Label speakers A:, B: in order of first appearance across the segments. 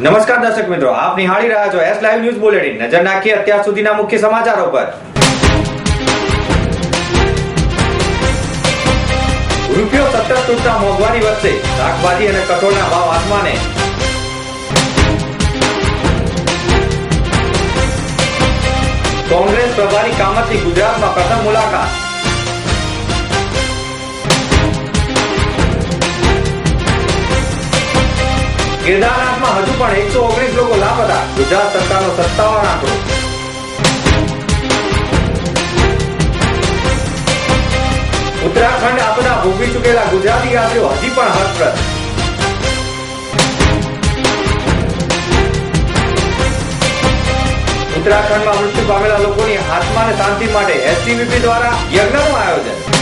A: નમસ્કાર દર્શક મિત્રો, આપ નિહાળી રહ્યા છો એસ લાઈવ ન્યૂઝ બુલેટિન નજર નાખીએ અત્યાર સુધીના મુખ્ય સમાચારો પર. રૂપિયો સતત તૂટતા મોંઘવારી વધશે. શાકભાજી અને કઠોળના ભાવ આસમાને. કોંગ્રેસ પ્રભારી કામતની ગુજરાતમાં પ્રથમ મુલાકાત. કેદારનાથમાં હજુ પણ એકસો ઓગણીસ લોકો લાપતા. ગુજરાત સરકારનો સત્તાવાર આંકડો. ઉત્તરાખંડ આપદા ભોગવી ચૂકેલા ગુજરાતી યાત્રીઓ હજી પણ હર્ષપ્રદ ઉત્તરાખંડમાં મૃત્યુ પામેલા લોકોની આત્મા અને શાંતિ માટે એસટીવીપી દ્વારા યજ્ઞનું આયોજન.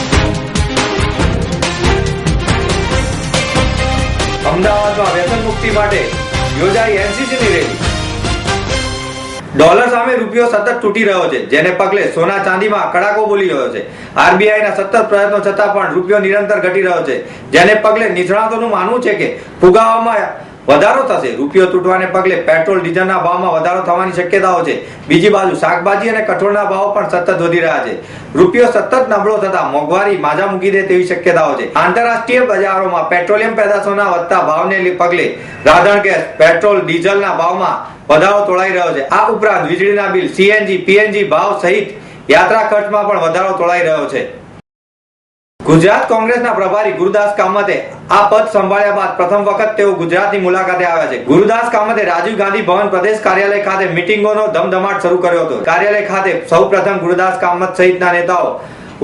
A: અમદાવાદમાં વ્યસન મુક્તિ માટે યોજાઈ એનસીસીની રેલી. ડોલર સામે રૂપિયો સતત તૂટી રહ્યો છે, જેને પગલે સોના ચાંદીમાં કડાકો બોલી રહ્યો છે. આરબીઆઈના સતત પ્રયત્નો છતાં પણ રૂપિયો નિરંતર ઘટી રહ્યો છે, જેને પગલે નિષ્ણાતોનું માનવું છે કે ફુગાવામાં વધારો થશે. રૂપિયો તૂટવાને પગલે પેટ્રોલ, ડીઝલના ભાવમાં વધારો થવાની શક્યતાઓ છે. બીજી બાજુ, શાકભાજી અને કઠોળના ભાવ પણ સતત વધી રહ્યા છે. રૂપિયો સતત નબળો થતા મોંઘવારી માજા મૂકી દે તેવી શક્યતાઓ છે. આંતરરાષ્ટ્રીય બજારોમાં પેટ્રોલિયમ પેદાશોના વધતા ભાવને પગલે રાધણ ગેસ, પેટ્રોલ, ડીઝલના ભાવમાં વધારો તોળાઈ રહ્યો છે. આ ઉપરાંત વીજળીના બિલ સીએનજી પીએનજી ભાવ સહિત યાત્રા ખર્ચમાં પણ વધારો તોળાઈ રહ્યો છે. ગુજરાત કોંગ્રેસના પ્રભારી ગુરુદાસ કામતે આ પદ સંભાળ્યા બાદ પ્રથમ વખત તેઓ ગુજરાતની મુલાકાતે આવ્યા છે. ગુરુદાસ કામતે રાજીવ ગાંધી ભવન પ્રદેશ કાર્યાલય ખાતે મિટિંગોનો ધમધમાટ શરૂ કર્યો હતો. કાર્યાલય ખાતે સૌપ્રથમ ગુરુદાસ કામત સહિતના નેતાઓ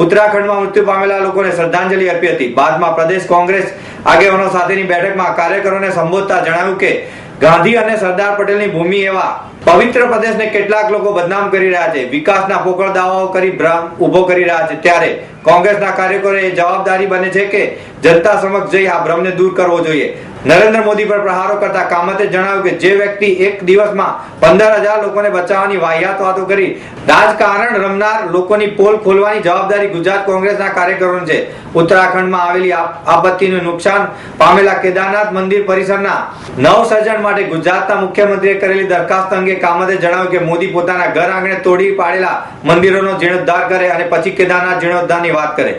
A: ઉત્તરાખંડમાં મૃત્યુ પામેલા લોકોને શ્રદ્ધાંજલિ આપી હતી. બાદમાં પ્રદેશ કોંગ્રેસ આગેવાનો સાથેની બેઠકમાં કાર્યકરોને સંબોધતા જણાવ્યું કે ગાંધી અને સરદાર પટેલની ભૂમિ એવા પવિત્ર પ્રદેશને કેટલાક લોકો બદનામ કરી રહ્યા છે. વિકાસના પોકળ દાવાઓ કરી ભ્રમ ઊભો કરી રહ્યા છે. ત્યારે કોંગ્રેસના એ જવાબદારી બને છે કે જનતા સમક્ષ જઈ આ ભ્રમને દૂર કરવો જોઈએ. નરેન્દ્ર મોદી પર પ્રહારો કરતા કામતે જણાવ્યું કે જે વ્યક્તિ એક દિવસમાં પંદર હજાર લોકોને બચાવવાની વાહિયાત વાતો કરી, રાજકારણ રમનાર લોકોની પોલ ખોલવાની જવાબદારી ગુજરાત કોંગ્રેસના કાર્યકરોની છે. ઉત્તરાખંડમાં આવેલી આપત્તિનું નુકસાન પામેલા કેદારનાથ મંદિર પરિસરના નવસર્જન માટે ગુજરાતના મુખ્યમંત્રીએ કરેલી દરખાસ્ત અંગે કામતે જણાવ્યું કે મોદી પોતાના ઘર આંગણે તોડી પાડેલા મંદિરોનો જીર્ણોદ્ધાર કરે અને પછી કેદારનાથ જીર્ણોદ્ધારની વાત કરે.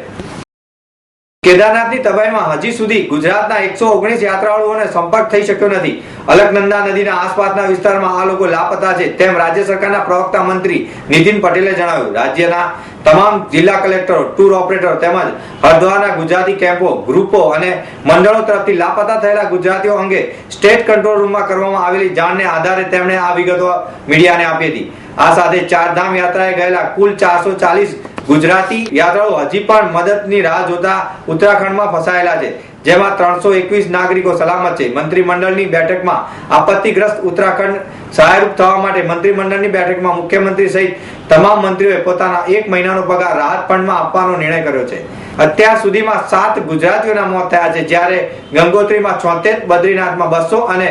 A: કેદારનાથની તબાહીમાં હજી સુધી ગુજરાતના એકસો ઓગણીસ યાત્રાળુઓને સંપર્ક થઈ શક્યો નથી. અલકનંદા નદીના આસપાસના વિસ્તારમાં આ લોકો લાપતા છે, તેમ રાજ્ય સરકારના પ્રવક્તા મંત્રી નીતિન પટેલે જણાવ્યું. રાજ્યના તમામ જિલ્લા કલેક્ટરો, ટૂર ઓપરેટરો તેમજ હરદ્વારના ગુજરાતી કેમ્પો, ગ્રુપો અને મંડળો તરફથી લાપતા થયેલા ગુજરાતીઓ અંગે સ્ટેટ કંટ્રોલ રૂમમાં કરવામાં આવેલી જાણને આધારે તેમણે આ વિગતો મીડિયાને આપી હતી. આ સાથે ચારધામ યાત્રાએ ગયેલા કુલ ચારસો ચાલીસ ગુજરાતી યાત્રાળુ હજી પણ મદદની રાહ જોતા ઉત્તરાખંડમાં ફસાયેલા છે, જેમાં ત્રણસો એકવીસ નાગરિકો સલામત છે. મંત્રીમંડળની બેઠકમાં આપત્તિગ્રસ્ત ઉત્તરાખંડ સહાયરૂપ થવા માટે મંત્રીમંડળની બેઠકમાં મુખ્યમંત્રી સહિત તમામ મંત્રીઓએ પોતાના એક મહિનાનો પગાર રાહત ફંડમાં આપવાનો નિર્ણય કર્યો છે. અત્યાર સુધીમાં સાત ગુજરાતીઓના મોત થયા છે, જ્યારે ગંગોત્રીમાં છોતેર, બદ્રીનાથમાં બસો અને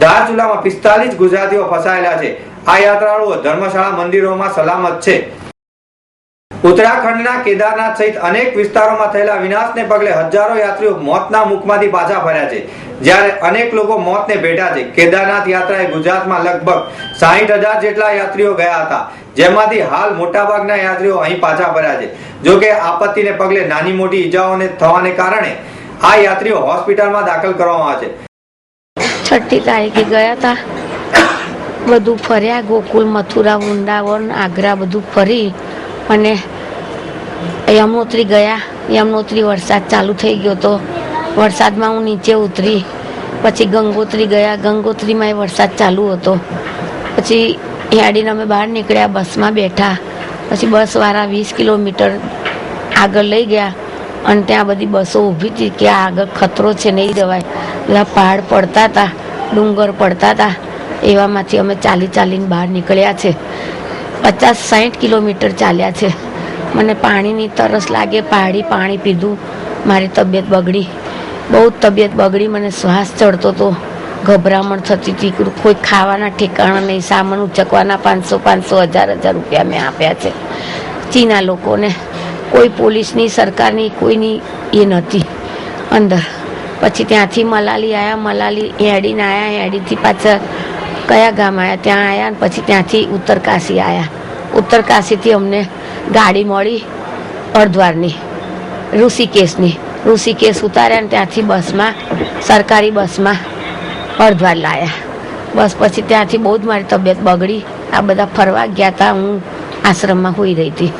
A: ધારચુલામાં પિસ્તાલીસ ગુજરાતીઓ ફસાયેલા છે. આ યાત્રાળુઓ ધર્મશાળા, મંદિરોમાં સલામત છે. ઉત્તરાખંડના કેદારનાથ સહિત અનેક વિસ્તારોમાં થયેલા વિનાશને પગલે હજારો યાત્રીઓ મોતના મુખમાંથી પાછા ફર્યા છે. જ્યારે અનેક લોકો મોતને ભેટા છે. કેદારનાથ યાત્રાએ ગુજરાતમાં લગભગ સાહીઠ હજાર જેટલા યાત્રીઓ ગયા હતા. જેમાંથી હાલ મોટાભાગના યાત્રીઓ અહીં પાછા ફર્યા છે. જોકે આપત્તિને પગલે નાની મોટી ઈજાઓને થવાને કારણે આ યાત્રીઓ હોસ્પિટલમાં દાખલ કરવામાં આવે છે.
B: છઠ્ઠી તારીખે ગયા હતા બધું ફર્યા, ગોકુલ, મથુરા, વૃંદાવન, આગ્રા બધું ફરી. અને યમનોત્રી ગયા. યમનોત્રી વરસાદ ચાલુ થઈ ગયો તો વરસાદમાં હું નીચે ઉતરી. પછી ગંગોત્રી ગયા. ગંગોત્રીમાં એ વરસાદ ચાલુ હતો. પછી યાડીને અમે બહાર નીકળ્યા. બસમાં બેઠા. પછી બસવાળા વીસ કિલોમીટર આગળ લઈ ગયા. અને ત્યાં બધી બસો ઊભી હતી કે આગળ ખતરો છે નહીં જવાય. બધા પહાડ પડતા હતા. ડુંગર પડતા હતા. એવામાંથી અમે ચાલી ચાલીને બહાર નીકળ્યા છે. પચાસ સાઠ કિલોમીટર ચાલ્યા છે. મને પાણીની તરસ લાગે પહાડી પાણી પીધું. મારી તબિયત બગડી. બહુ તબિયત બગડી, મને શ્વાસ ચડતો હતો ગભરામણ થતી હતી. કોઈ ખાવાના ઠેકાણા નહીં, સામાન ઉચકવાના પાંચસો પાંચસો, હજાર હજાર રૂપિયા મેં આપ્યા છે. ચીના લોકોને. કોઈ પોલીસની, સરકારની, કોઈની એ નહોતી અંદર. પછી ત્યાંથી મલાલી આવ્યા મલાલી હેડીને આવ્યા હેડીથી પાછા કયા ગામ આવ્યા ત્યાં આવ્યા ને પછી ત્યાંથી ઉત્તરકાશી આવ્યા ઉત્તરકાશીથી અમને ગાડી મળી અર્ધવારની ઋષિકેશની. ઋષિકેશ ઉતાર્યા ત્યાંથી બસમાં, સરકારી બસમાં હરદ્વાર લાયા. બસ પછી ત્યાંથી બહુ જ મારી તબિયત બગડી. આ બધા ફરવા ગયા હતા હું આશ્રમમાં હોઈ રહી હતી.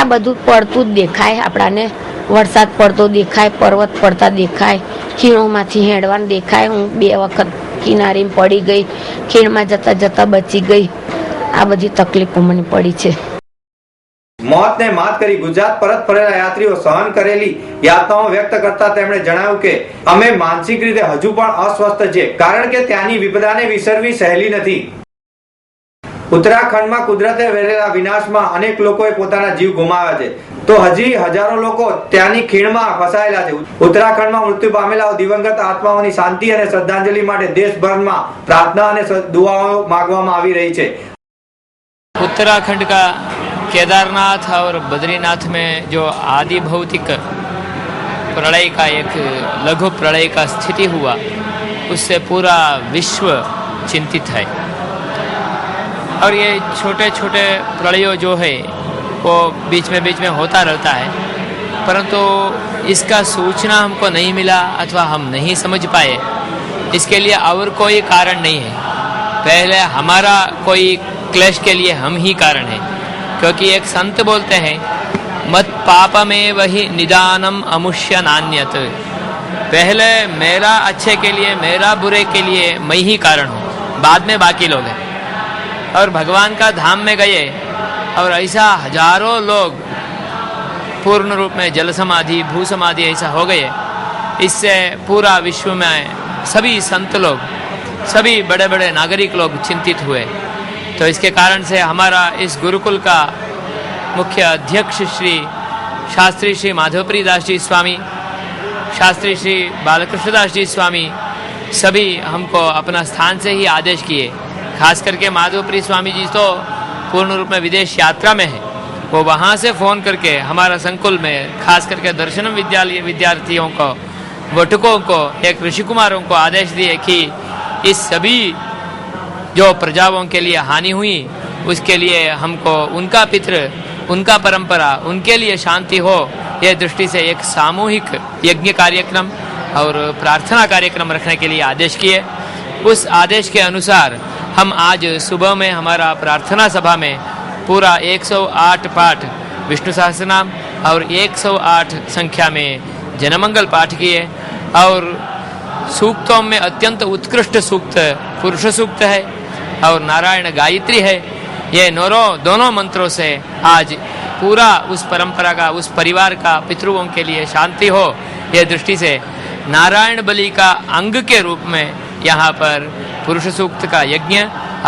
B: આ બધું પડતું જ દેખાય આપણાને. વરસાદ પડતો દેખાય, પર્વત પડતા દેખાય, ખીણોમાંથી હેડવાન દેખાય. હું બે વખત કિનારે પડી ગઈ, ખીણમાં જતા જતા બચી ગઈ. આ બધી તકલીફો મને પડી છે.
A: મોતને માત કરી ગુજરાત પરત ફરેલા યાત્રીઓ સહન કરેલી યાતનાઓ વ્યક્ત કરતા તેમણે જણાવ્યું કે, અમે માનસિક રીતે હજુ પણ અસ્વસ્થ છે, કારણ કે ત્યાંની વિપદાને વિસરવી સહેલી નથી. ઉત્તરાખંડમાં કુદરતે વેરેલા વિનાશમાં અનેક લોકોએ પોતાના જીવ ગુમાવ્યા છે. તો હજી હજારો લોકો ત્યાંની ખીણમાં ફસાયેલા છે ઉત્તરાખંડમાં મૃત્યુ પામેલા દિવંગત આત્માઓની શાંતિ અને શ્રદ્ધાંજલિ માટે દેશભરમાં પ્રાર્થના અને દુઆઓ માગવામાં આવી રહી છે
C: उत्तराखंड का केदारनाथ और बद्रीनाथ में जो आदि भौतिक प्रलय का एक लघु प्रलय का स्थिति हुआ उससे पूरा विश्व चिंतित है और ये छोटे छोटे प्रलयों जो है वो बीच में बीच में होता रहता है, परंतु इसका सूचना हमको नहीं मिला अथवा हम नहीं समझ पाए, इसके लिए और कोई कारण नहीं है। पहले हमारा कोई क्लेश के लिए हम ही कारण है, क्योंकि एक संत बोलते हैं, मत पाप में वही निदानम अमुष्य नान्यत। पहले मेरा अच्छे के लिए, मेरा बुरे के लिए मैं ही कारण हूँ, बाद में बाकी लोग हैं। और भगवान का धाम में गए और ऐसा हज़ारों लोग पूर्ण रूप में जल समाधि, भू समाधि ऐसा हो गए। इससे पूरा विश्व में सभी संत लोग, सभी बड़े बड़े नागरिक लोग चिंतित हुए। तो इसके कारण से हमारा इस गुरुकुल का मुख्य अध्यक्ष श्री शास्त्री श्री माधवप्री दास जी स्वामी, शास्त्री श्री बालकृष्णदास जी स्वामी सभी हमको अपना स्थान से ही आदेश किए। खास करके माधवप्री स्वामी जी तो पूर्ण रूप में विदेश यात्रा में है। वो वहाँ से फ़ोन करके हमारा संकुल में, खास करके दर्शनम विद्यालय विद्यार्थियों को, वटुकों को, एक ऋषि कुमारों को आदेश दिए कि इस सभी जो प्रजाओं के लिए हानि हुई, उसके लिए हमको उनका पितृ, उनका परंपरा, उनके लिए शांति हो यह दृष्टि से एक सामूहिक यज्ञ कार्यक्रम और प्रार्थना कार्यक्रम रखने के लिए आदेश किए। उस आदेश के अनुसार हम आज सुबह में हमारा प्रार्थना सभा में पूरा 108 पाठ विष्णु सहस्रनाम और 108 संख्या में जनमंगल पाठ किए और सूक्तों में अत्यंत उत्कृष्ट सूक्त पुरुष सूक्त है और नारायण गायत्री है। ये नोरो, दोनों मंत्रों से आज पूरा उस परंपरा का, उस परिवार का, पितृओं के लिए शांति हो यह दृष्टि से नारायण बलि का अंग के रूप में यहाँ पर पुरुष सूक्त का यज्ञ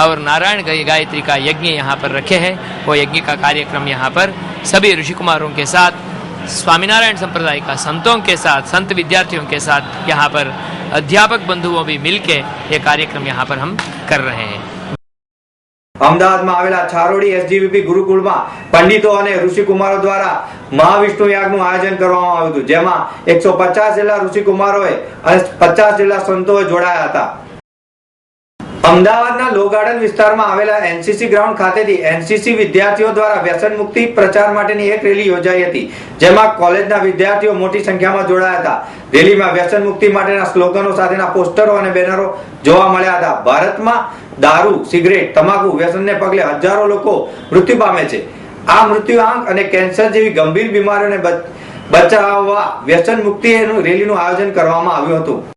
C: और नारायण गा- गायत्री का यज्ञ यहाँ पर रखे हैं वो यज्ञ का कार्यक्रम यहाँ पर सभी ऋषि कुमारों के साथ स्वामीनारायण संप्रदाय का संतों के साथ संत विद्यार्थियों के साथ यहाँ पर अध्यापक बंधुओं भी मिलके ये कार्यक्रम यहाँ पर हम कर रहे हैं
A: અમદાવાદમાં આવેલા છારોડી એસજીવીપી ગુરુકુળમાં પંડિતો અને ઋષિકુમારો દ્વારા મહાવિષ્ણુ યાગનું આયોજન કરવામાં આવ્યું હતું જેમાં એકસો પચાસ જેટલા ઋષિકુમારોએ અને પચાસ જેટલા સંતોએ જોડાયા હતા અમદાવાદના લો વિસ્તારમાં આવેલા એનસીસી ગ્રાઉન્ડ ખાતેથી એનસીસી વિદ્યાર્થીઓ દ્વારા વ્યસન મુક્તિ પ્રચાર માટેની એક રેલી યોજાઈ હતી, જેમાં કોલેજના વિદ્યાર્થીઓ મોટી સંખ્યામાં જોડાયા હતા. રેલીમાં વ્યસન મુક્તિ માટેના સ્લોગનો સાથેના પોસ્ટરો અને બેનરો જોવા મળ્યા હતા. ભારતમાં દારૂ, સિગરેટ, તમાકુ વ્યસનને પગલે હજારો લોકો મૃત્યુ પામે છે. આ મૃત્યુઆંક અને કેન્સર જેવી ગંભીર બીમારીઓને બચ- બચાવવા વ્યસન મુક્તિ રેલીનું આયોજન કરવામાં આવ્યું હતું.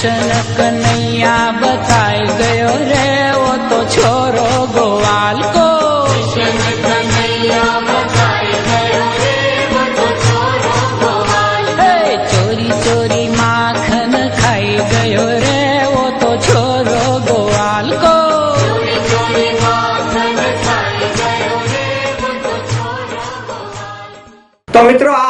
D: કૃષ્ણ કનૈયા બતાઈ ગયો રે ઓ તો છોરો ગોવાલ કો. ચોરી ચોરી માખન ખાઈ ગયો રે ઓ તો છોરો ગોવાલ કો.
A: તો મિત્રો આ